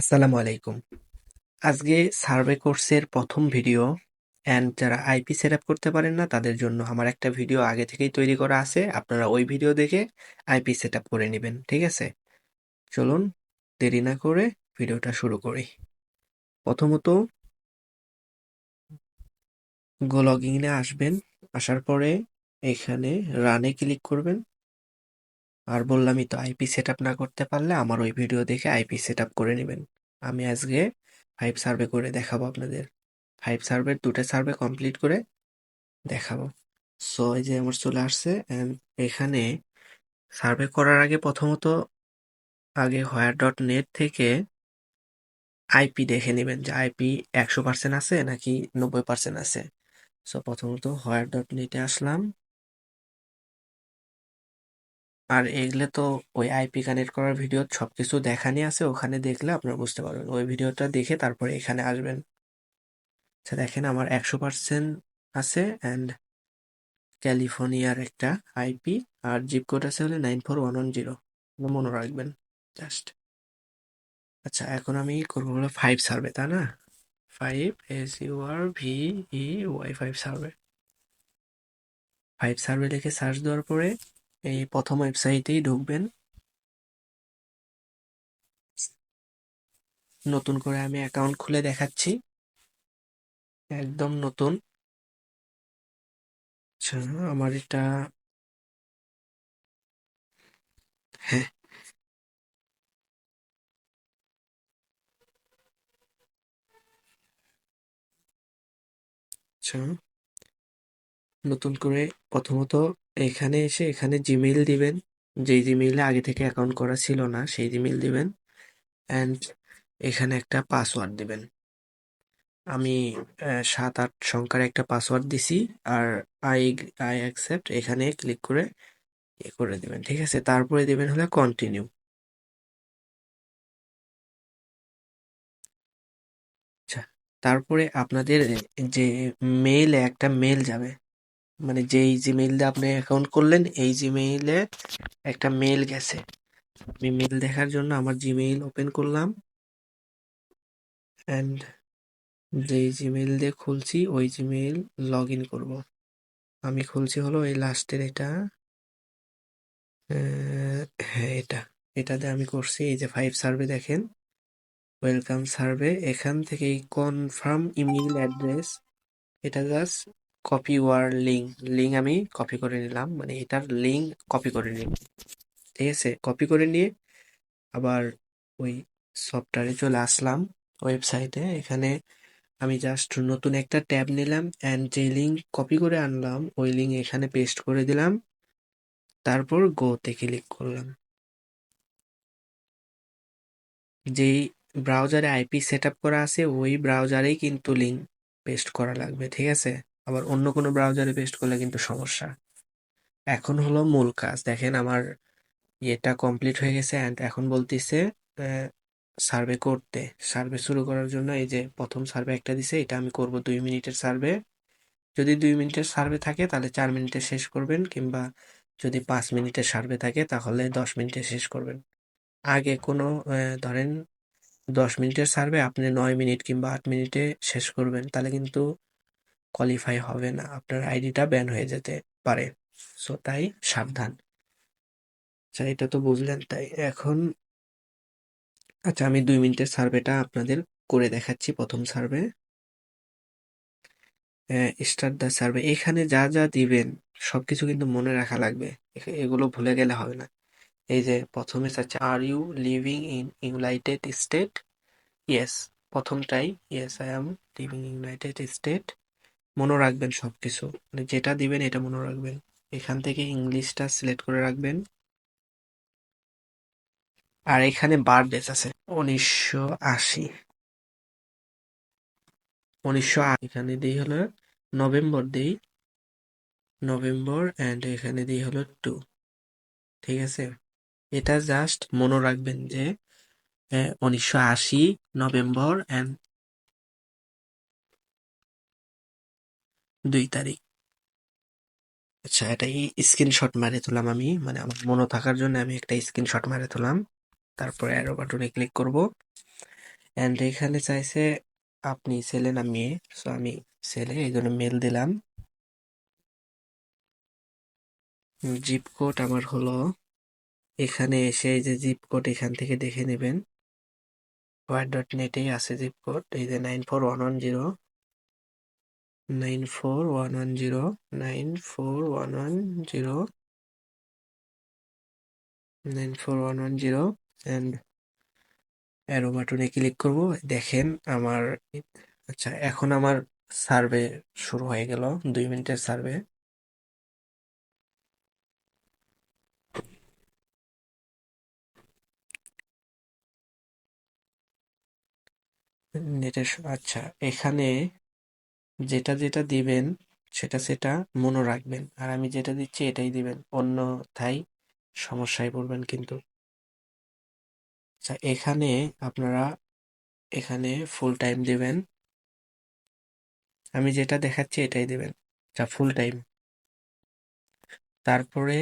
আসসালামু আলাইকুম। আজকে সার্ভে কোর্সের প্রথম ভিডিও অ্যান্ড যারা আইপি সেট আপ করতে পারেন না, তাদের জন্য আমার একটা ভিডিও আগে থেকেই তৈরি করা আছে। আপনারা ওই ভিডিও দেখে আইপি সেট আপ করে নেবেন, ঠিক আছে? চলুন, দেরি না করে ভিডিওটা শুরু করি। প্রথমত গো আসবেন, আসার পরে এখানে রানে ক্লিক করবেন। আর বললামই তো আইপি সেট না করতে পারলে আমার ওই ভিডিও দেখে আইপি সেট করে নেবেন। আমি আজকে ফাইভ সার্ভে করে দেখাবো আপনাদের। ফাইভ সার্ভের দুটো সার্ভে কমপ্লিট করে দেখাবো। সো এই যে আমার চলে আসছে এখানে সার্ভে করার আগে প্রথমত আগে হোয়ার ডট নেট থেকে আইপি দেখে নেবেন যে আইপি একশো পার্সেন্ট আছে নাকি নব্বই পার্সেন্ট আছে। সো প্রথমত হোয়ার ডট নেটে আসলাম। আর এগুলো তো ওই আইপি কানেক্ট করার ভিডিও সব কিছু দেখানি আছে, ওখানে দেখলে আপনারা বুঝতে পারবেন। ওই ভিডিওটা দেখে তারপরে এখানে আসবেন। আচ্ছা দেখেন আমার একশো পার্সেন্ট আছে অ্যান্ড ক্যালিফোর্নিয়ার একটা আইপি আর জিপ কোড আছে হলে nine four one one zero. মনে রাখবেন, জাস্ট। আচ্ছা এখন আমি করব হলো ফাইভ সার্ভে তা না? Five S U R V E Y five survey. Five survey লিখে সার্চ দেওয়ার পরে এই প্রথম ওয়েবসাইটেই ঢুকবেন। নতুন করে আমি অ্যাকাউন্ট খুলে দেখাচ্ছি। একদম নতুন। আচ্ছা আমার এটা হ্যাঁ। আচ্ছা নতুন করে প্রথমত এখানে এসে এখানে জিমেইল দিবেন। যেই জিমেইলে আগে থেকে অ্যাকাউন্ট করা ছিল না, সেই জিমেইল দিবেন। অ্যান্ড এখানে একটা পাসওয়ার্ড দিবেন। আমি সাত আট সংখ্যার একটা পাসওয়ার্ড দিছি আর আই আই অ্যাকসেপ্ট এখানে ক্লিক করে ইয়ে করে দেবেন, ঠিক আছে? তারপরে দিবেন হলো কন্টিনিউ আচ্ছা তারপরে আপনাদের যে মেইলে একটা মেল যাবে। মানে যেই জিমেইল দিয়ে আপনি অ্যাকাউন্ট করলেন, এই জিমেইলে একটা মেল গেছে। আমি মেল দেখার জন্য আমার জিমেইল ওপেন করলাম। অ্যান্ড যেই জিমেইল দিয়ে খুলছি, ওই জিমেইল লগ ইন করব। আমি খুলছি হলো এই লাস্টের এটা। হ্যাঁ এটা। এটা দিয়ে আমি করছি, এই যে ফাইভ সার্ভে দেখেন। ওয়েলকাম সার্ভে এখান থেকে কনফার্ম ইমেইল অ্যাড্রেস এটা just copy or link link আমি কপি করে নিলাম মানে এটার লিঙ্ক কপি করে নিলাম। ঠিক আছে? কপি করে নিয়ে আবার ওই সফটওয়্যারে চলে আসলাম ওয়েবসাইটে এখানে আমি জাস্ট নতুন একটা ট্যাব নিলাম অ্যান্ড যে লিঙ্ক কপি করে আনলাম, ওই লিঙ্ক এখানে পেস্ট করে দিলাম। তারপর গোতে ক্লিক করলাম। যেই ব্রাউজারে আইপি সেট করা আছে, ওই ব্রাউজারেই কিন্তু লিঙ্ক পেস্ট করা লাগবে, ঠিক আছে? আবার অন্য কোনো ব্রাউজারে পেস্ট করলে কিন্তু সমস্যা। এখন হলো মূল কাজ। দেখেন আমার ইয়েটা কমপ্লিট হয়ে গেছে অ্যান্ড এখন বলতেছে সার্ভে করতে। সার্ভে শুরু করার জন্য এই যে প্রথম সার্ভে একটা দিছে, এটা আমি করব দুই মিনিটের সার্ভে যদি দুই মিনিটের সার্ভে থাকে তাহলে চার মিনিটে শেষ করবেন কিংবা যদি পাঁচ মিনিটের সার্ভে থাকে তাহলে দশ মিনিটে শেষ করবেন। আগে কোনো ধরেন দশ মিনিটের সার্ভে আপনি নয় মিনিট কিংবা আট মিনিটে শেষ করবেন, তাহলে কিন্তু কোয়ালিফাই হবে না, আপনার আইডিটা ব্যান হয়ে যেতে পারে। সো তাই সাবধান। আচ্ছা এটা তো বুঝলেন, তাই এখন আচ্ছা আমি দুই মিনিটের সার্ভেটা আপনাদের করে দেখাচ্ছি প্রথম সার্ভে। স্টার্ট দ্য সার্ভে এখানে যা যা দিবেন সব কিছু কিন্তু মনে রাখা লাগবে। এগুলো ভুলে গেলে হবে না। এই যে, প্রথমে চাচ্ছে are you living in United State yes প্রথমটাই yes I am living United State মনে রাখবেন সবকিছু। মানে যেটা দিবেন এটা মনে রাখবেন। এখান থেকে ইংলিশটা সিলেক্ট করে রাখবেন। আর এখানে বার বার্থডেস আছে, উনিশশো আশি। উনিশশো এখানে দিই হলো নভেম্বর দিই। নভেম্বর অ্যান্ড এখানে দিই হলো টু ঠিক আছে? এটা জাস্ট মনে রাখবেন যে উনিশশো আশি, নভেম্বর অ্যান্ড দুই তারিখ। আচ্ছা এটা স্ক্রিনশট মারে তুলাম আমি মানে আমার মনে থাকার জন্য আমি একটা স্ক্রিনশট মারে তুলাম। তারপরে অ্যারো বাটনে ক্লিক করব। অ্যান্ড এখানে চাইছে আপনি ছেলে না মেয়ে? সো আমি ছেলে এই জন্য মেল দিলাম জিপ কোড আমার হলো। এখানে এসে এই যে জিপ কোড এখান থেকে দেখে নেবেন। হোয়াইট ডট নেটেই আছে জিপ কোড এই যে nine four one one zero nine four one one zero nine four one one zero nine four one one zero and arrow বাটনে ক্লিক করব। দেখেন আমার আচ্ছা এখন আমার সার্ভে শুরু হয়ে গেল, দুই মিনিটের সার্ভে নেটের আচ্ছা এখানে যেটা যেটা দিবেন, সেটা সেটা মনে রাখবেন। আর আমি যেটা দিচ্ছি, এটাই দিবেন। অন্যথায় সমস্যায় পড়বেন কিন্তু। আচ্ছা এখানে আপনারা এখানে ফুল টাইম দিবেন। আমি যেটা দেখাচ্ছি, এটাই দিবেন। যা ফুল টাইম তারপরে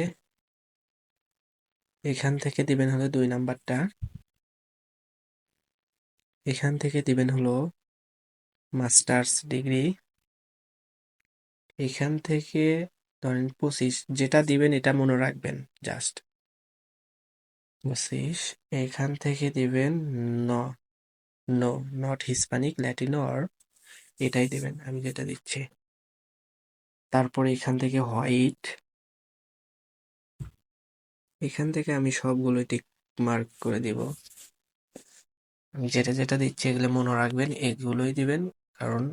এখান থেকে দিবেন হলো দুই নাম্বারটা। এখান থেকে দিবেন হলো মাস্টার্স ডিগ্রি। এখান থেকে ধরেন পঁচিশ, যেটা দিবেন এটা মনে রাখবেন জাস্ট পঁচিশ, এখান থেকে দিবেন ন। No not Hispanic Latino or এটাই দিবেন, আমি যেটা দিচ্ছি। তারপরে এখান থেকে হোয়াইট এখান থেকে আমি সবগুলো টিক মার্ক করে দিব। যেটা যেটা দিচ্ছি এগুলো মনে রাখবেন, এগুলোই দিবেন, কারণ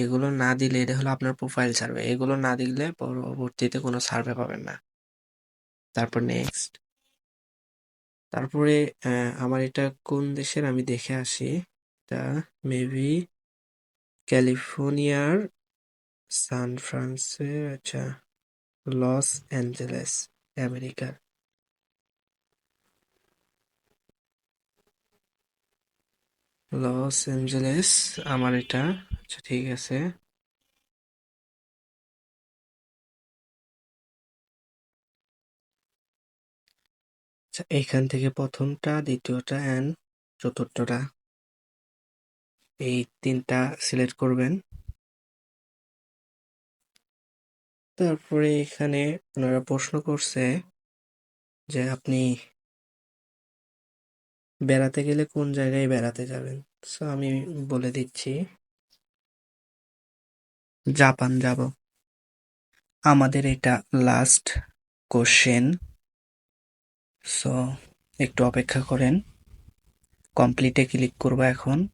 এগুলো না দিলে এটা হলো আপনার প্রোফাইল সার্ভে এগুলো না দিলে পরবর্তীতে কোনো সার্ভে পাবেন না। তারপর নেক্সট তারপরে আমার এটা কোন দেশের আমি দেখে আসি। এটা মেবি ক্যালিফোর্নিয়ার সান ফ্রান্সের আচ্ছা লস অ্যাঞ্জেলেস আমেরিকার লস অ্যাঞ্জেলেস আমার এটা। আচ্ছা ঠিক আছে। আচ্ছা এখান থেকে প্রথমটা, দ্বিতীয়টা অ্যান্ড চতুর্থটা। এই তিনটা সিলেক্ট করবেন। তারপরে এখানে ওনারা প্রশ্ন করছে যে আপনি বেড়াতে গেলে কোন জায়গায় বেড়াতে যাবেন? সো আমি বলে দিচ্ছি। জাপান যাব। আমাদের এটা লাস্ট কোশ্চেন সো একটু অপেক্ষা করেন। কমপ্লিটে ক্লিক করব এখন।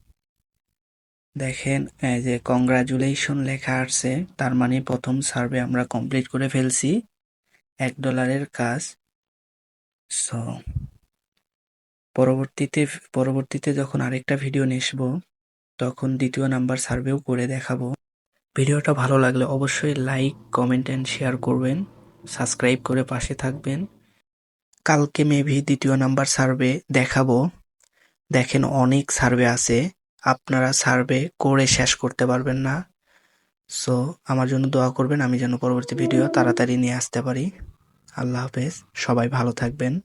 দেখেন, এই যে কংগ্রাচুলেশন লেখা আসছে। তার মানে প্রথম সার্ভে আমরা কমপ্লিট করে ফেলছি। এক ডলারের কাজ। সো পরবর্তীতে পরবর্তীতে যখন আরেকটা ভিডিও নেসব তখন দ্বিতীয় নাম্বার সার্ভেও করে দেখাবো। ভিডিওটা ভালো লাগলে অবশ্যই লাইক, কমেন্ট অ্যান্ড শেয়ার করবেন। সাবস্ক্রাইব করে পাশে থাকবেন। কালকে মেবি দ্বিতীয় নাম্বার সার্ভে দেখাবো। দেখেন অনেক সার্ভে আছে। আপনারা সার্ভে করে শেষ করতে পারবেন না। সো, আমার জন্য দোয়া করবেন, আমি যেন পরবর্তী ভিডিও তাড়াতাড়ি নিয়ে আসতে পারি। আল্লাহ হাফেজ, সবাই ভালো থাকবেন।